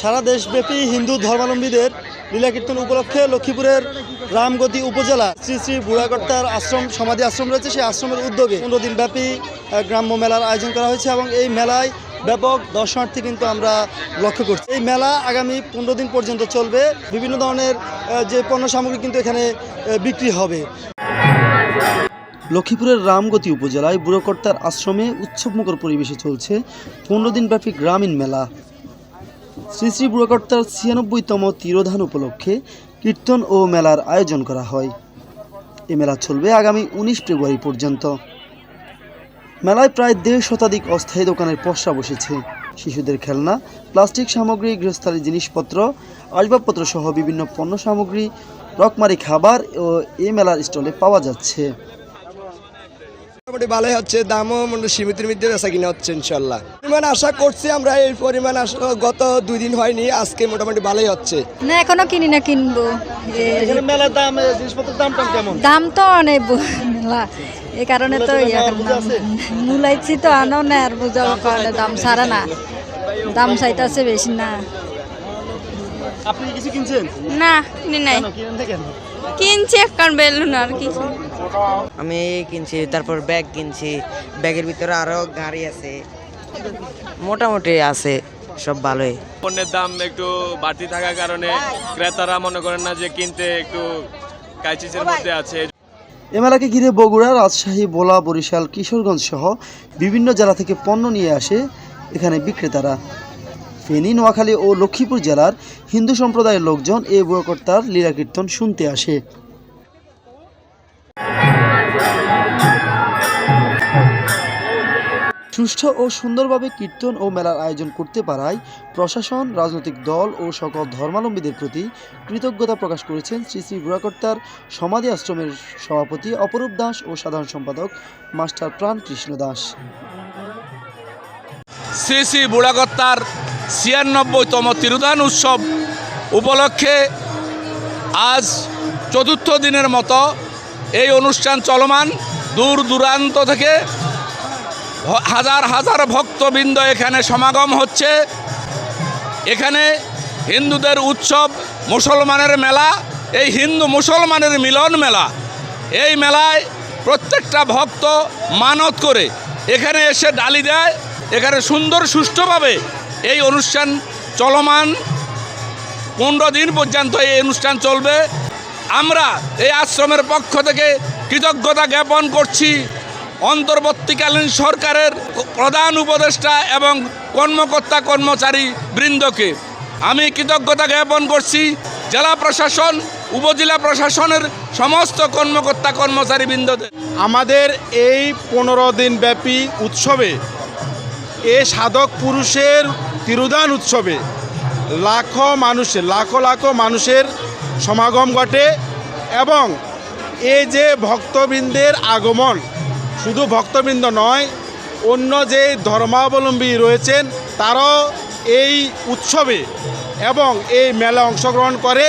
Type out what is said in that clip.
সারা দেশব্যাপী হিন্দু ধর্মাবলম্বীদের লীলা কীর্তন উপলক্ষে লক্ষ্মীপুরের রামগতি উপজেলা শ্রী শ্রী বুড়াকর্তার আশ্রম, সমাধি আশ্রম রয়েছে। সেই আশ্রমের উদ্যোগে পনেরো দিনব্যাপী গ্রাম্য মেলার আয়োজন করা হয়েছে এবং এই মেলায় ব্যাপক দর্শনার্থী কিন্তু আমরা লক্ষ্য করছি। এই মেলা আগামী পনেরো দিন পর্যন্ত চলবে। বিভিন্ন ধরনের যে পণ্য সামগ্রী কিন্তু এখানে বিক্রি হবে। লক্ষ্মীপুরের রামগতি উপজেলায় বুড়োকর্তার আশ্রমে উৎসবমুখর পরিবেশে চলছে পনেরো দিনব্যাপী গ্রামীণ মেলা। শ্রী শ্রী বুড়োকর্তার ছিয়ানব্বইতম তিরোধান উপলক্ষে কীর্তন ও মেলার আয়োজন করা হয়। এ মেলা চলবে আগামী উনিশ ফেব্রুয়ারি পর্যন্ত। মেলায় প্রায় দেড় শতাধিক অস্থায়ী দোকানের পসরা বসেছে। শিশুদের খেলনা, প্লাস্টিক সামগ্রী, গৃহস্থালী জিনিসপত্র, আসবাবপত্র সহ বিভিন্ন পণ্য সামগ্রী, রকমারি খাবার ও এ মেলার স্টলে পাওয়া যাচ্ছে। মোটামুটি ভালোই হচ্ছে দামও মোটামুটি সীমিতের মধ্যে বেচা কিনা হচ্ছে ইনশাল্লাহ। পরিমাণ আশা করছি আমরা এই পরিমাণ আশা গত দুই দিন হয়নি আজকে মোটামুটি ভালোই হচ্ছে। না এখনও কিনি না কিনবো। দাম জিনিসপত্রের দাম কেমন? দাম তো অনেক মেলা। এই কারণে তো? মূলাইছি তো আনো না আর বুঝাবো কারণে দাম সারা না। দাম চাইতেছে বেশি না। আপনি কিছু কিনছেন? না কিনি নাই। কিনেন দেখেন কিনছি একখান বেলুন আর কিছু। আমি কিনছি তারপর ব্যাগ কিনছি। ব্যাগের ভিতরে আরও গাড়ি আছে। মোটামুটি আছে সব ভালোই। পণ্যের দাম একটু বাড়তি থাকার কারণে ক্রেতারা মনে করেন না যে কিনতে একটু কাইচিসের মধ্যে আছে। এ মেলাকে ঘিরে বগুড়া রাজশাহী ভোলা বরিশাল কিশোরগঞ্জ সহ বিভিন্ন জেলা থেকে পণ্য নিয়ে আসে এখানে বিক্রেতারা। ফেনী, নোয়াখালী ও লক্ষ্মীপুর জেলার হিন্দু সম্প্রদায়ের লোকজন এ বুড়োকর্তার লীলা কীর্তন শুনতে আসে। সুষ্ঠু ও সুন্দরভাবে কীর্তন ও মেলার আয়োজন করতে পারায় প্রশাসন, রাজনৈতিক দল ও সকল ধর্মাবলম্বীদের প্রতি কৃতজ্ঞতা প্রকাশ করেছেন শ্রী শ্রী বুড়াকর্তার সমাধি আশ্রমের সভাপতি অপরূপ দাস ও সাধারণ সম্পাদক মাস্টার প্রাণ কৃষ্ণ দাস। শ্রী শ্রী বুড়াকত্তার ছিয়ানব্বইতম তিরুদান উৎসব উপলক্ষে আজ চতুর্থ দিনের মতো এই অনুষ্ঠান চলমান। দূর দূরান্ত থেকে হাজার হাজার ভক্তবৃন্দ এখানে সমাগম হচ্ছে। এখানে হিন্দুদের উৎসব, মুসলমানের মেলা, এই হিন্দু মুসলমানের মিলন মেলা, এই মেলায় প্রত্যেকটা ভক্ত মানত করে এখানে এসে ডালি দেয়। এখানে সুন্দর সুষ্ঠুভাবে এই অনুষ্ঠান চলমান পনেরো দিন পর্যন্ত এই অনুষ্ঠান চলবে। আমরা এই আশ্রমের পক্ষ থেকে কৃতজ্ঞতা জ্ঞাপন করছি অন্তর্বর্তীকালীন সরকারের প্রধান উপদেষ্টা এবং কর্মকর্তা কর্মচারী বৃন্দকে। আমি কৃতজ্ঞতা জ্ঞাপন করছি জেলা প্রশাসন, উপজেলা প্রশাসনের সমস্ত কর্মকর্তা কর্মচারী বৃন্দদের। আমাদের এই পনেরো দিন ব্যাপী উৎসবে এ সাধক পুরুষের তিরুদান উৎসবে লাখো মানুষের, লাখো লাখো মানুষের সমাগম ঘটে এবং এই যে ভক্তবৃন্দের আগমন শুধু ভক্তবৃন্দ নয়, অন্য যে ধর্মাবলম্বী রয়েছেন তারাও এই উৎসবে এবং এই মেলা অংশগ্রহণ করে।